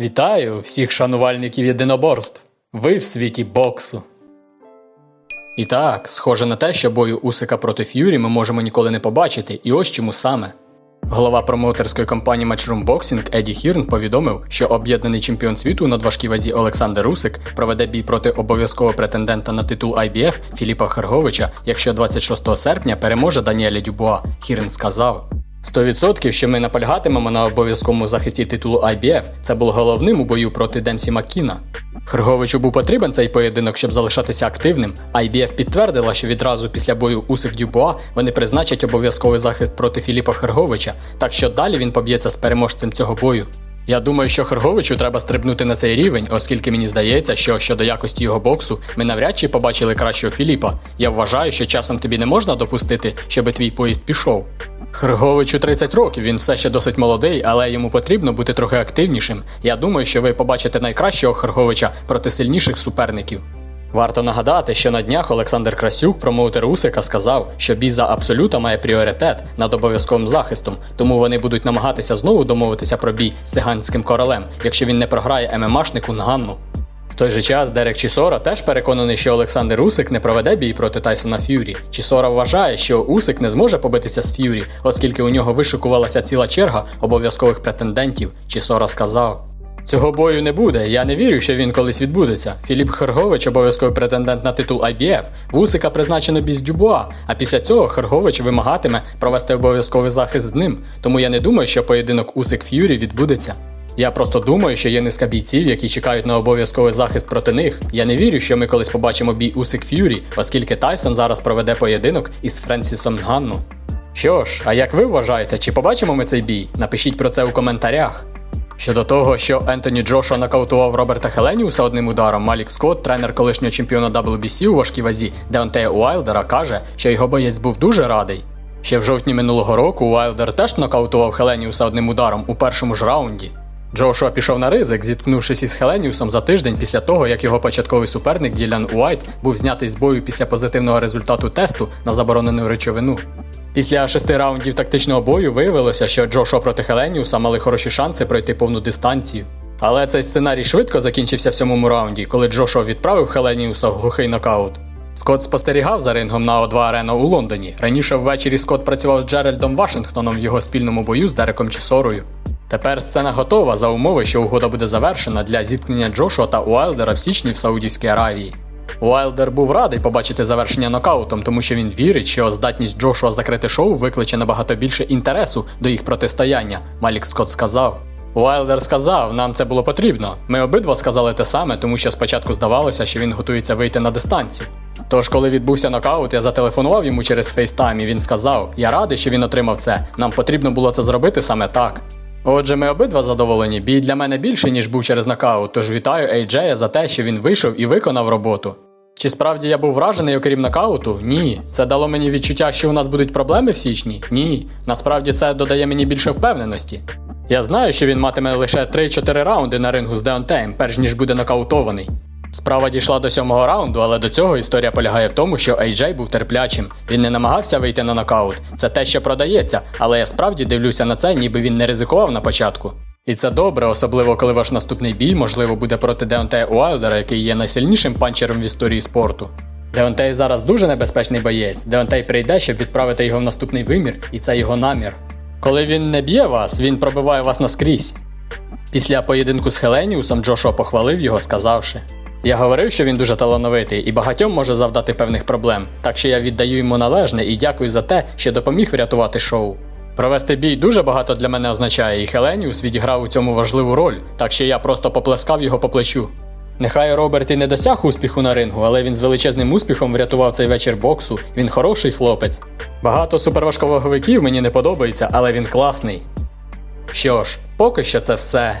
Вітаю всіх шанувальників єдиноборств. Ви в світі боксу. І так, схоже на те, що бою Усика проти Ф'юрі ми можемо ніколи не побачити, і ось чому саме. Голова промоутерської компанії Matchroom Boxing Еді Хірн повідомив, що об'єднаний чемпіон світу на важкій вазі Олександр Усик проведе бій проти обов'язкового претендента на титул IBF Філіпа Харговича, якщо 26 серпня переможе Даніеля Дюбуа. Хірн сказав. 100% що ми наполягатимемо на обов'язковому захисті титулу IBF. Це було головним у бою проти Демсі Маккіна. Херговичу був потрібен цей поєдинок, щоб залишатися активним. IBF підтвердила, що відразу після бою Усик Дюбуа вони призначать обов'язковий захист проти Філіпа Херговича, так що далі він поб'ється з переможцем цього бою. Я думаю, що Херговичу треба стрибнути на цей рівень, оскільки мені здається, що щодо якості його боксу ми навряд чи побачили кращого Філіпа. Я вважаю, що часом тобі не можна допустити, щоби твій поїзд пішов. Херговичу 30 років, він все ще досить молодий, але йому потрібно бути трохи активнішим. Я думаю, що ви побачите найкращого Херговича проти сильніших суперників. Варто нагадати, що на днях Олександр Красюк, промоутер Усика, сказав, що бій за абсолюта має пріоритет над обов'язковим захистом, тому вони будуть намагатися знову домовитися про бій з циганським королем, якщо він не програє ММАшнику Нганну. Той же час Дерек Чісора теж переконаний, що Олександр Усик не проведе бій проти Тайсона Ф'юрі. Чісора вважає, що Усик не зможе побитися з Ф'юрі, оскільки у нього вишикувалася ціла черга обов'язкових претендентів. Чісора сказав. Цього бою не буде. Я не вірю, що він колись відбудеться. Філіп Хергович обов'язковий претендент на титул IBF. В Усика призначено бій з Дюбуа. А після цього Хергович вимагатиме провести обов'язковий захист з ним. Тому я не думаю, що поєдинок Усик Ф'юрі відбудеться. Я просто думаю, що є низка бійців, які чекають на обов'язковий захист проти них. Я не вірю, що ми колись побачимо бій Усик Ф'юрі, оскільки Тайсон зараз проведе поєдинок із Френсісом Нганну. Що ж, а як ви вважаєте, чи побачимо ми цей бій? Напишіть про це у коментарях. Щодо того, що Ентоні Джошуа нокаутував Роберта Хеленіуса одним ударом, Малік Скотт, тренер колишнього чемпіона WBC у важкій вазі Деонтея Уайлдера, каже, що його боєць був дуже радий. Ще в жовтні минулого року Уайлдер теж нокаутував Хеленіуса одним ударом у першому ж раунді. Джошуа пішов на ризик, зіткнувшись із Хеленіусом за тиждень після того, як його початковий суперник Ділян Уайт був знятий з бою після позитивного результату тесту на заборонену речовину. Після шести раундів тактичного бою виявилося, що Джошуа проти Хеленіуса мали хороші шанси пройти повну дистанцію. Але цей сценарій швидко закінчився в сьомому раунді, коли Джошуа відправив Хеленіуса в глухий нокаут. Скотт спостерігав за рингом на О2 Арена у Лондоні. Раніше ввечері Скотт працював з Джеральдом Вашингтоном в його спільному бою з Дереком Чісорою. Тепер сцена готова за умови, що угода буде завершена для зіткнення Джошуа та Уайлдера в січні в Саудівській Аравії. Уайлдер був радий побачити завершення нокаутом, тому що він вірить, що здатність Джошуа закрити шоу викличе набагато більше інтересу до їх протистояння. Малік Скотт сказав. Уайлдер сказав, нам це було потрібно. Ми обидва сказали те саме, тому що спочатку здавалося, що він готується вийти на дистанцію. Тож, коли відбувся нокаут, я зателефонував йому через FaceTime і він сказав: Я радий, що він отримав це. Нам потрібно було це зробити саме так. Отже, ми обидва задоволені. Бій для мене більший, ніж був через нокаут, тож вітаю Ейджея за те, що він вийшов і виконав роботу. Чи справді я був вражений, окрім нокауту? Ні. Це дало мені відчуття, що у нас будуть проблеми в січні? Ні. Насправді це додає мені більше впевненості. Я знаю, що він матиме лише 3-4 раунди на рингу з Деонтеєм, перш ніж буде нокаутований. Справа дійшла до сьомого раунду, але до цього історія полягає в тому, що Ейджей був терплячим. Він не намагався вийти на нокаут. Це те, що продається, але я справді дивлюся на це, ніби він не ризикував на початку. І це добре, особливо коли ваш наступний бій, можливо, буде проти Деонтея Уайлдера, який є найсильнішим панчером в історії спорту. Деонтей зараз дуже небезпечний боєць. Деонтей прийде, щоб відправити його в наступний вимір, і це його намір. Коли він не б'є вас, він пробиває вас наскрізь. Після поєдинку з Хеленіусом Джошуа похвалив його, сказавши: Я говорив, що він дуже талановитий і багатьом може завдати певних проблем, так що я віддаю йому належне і дякую за те, що допоміг врятувати шоу. Провести бій дуже багато для мене означає, і Хеленіус відіграв у цьому важливу роль, так що я просто поплескав його по плечу. Нехай Роберт і не досяг успіху на рингу, але він з величезним успіхом врятував цей вечір боксу. Він хороший хлопець. Багато суперважковаговиків мені не подобається, але він класний. Що ж, поки що це все.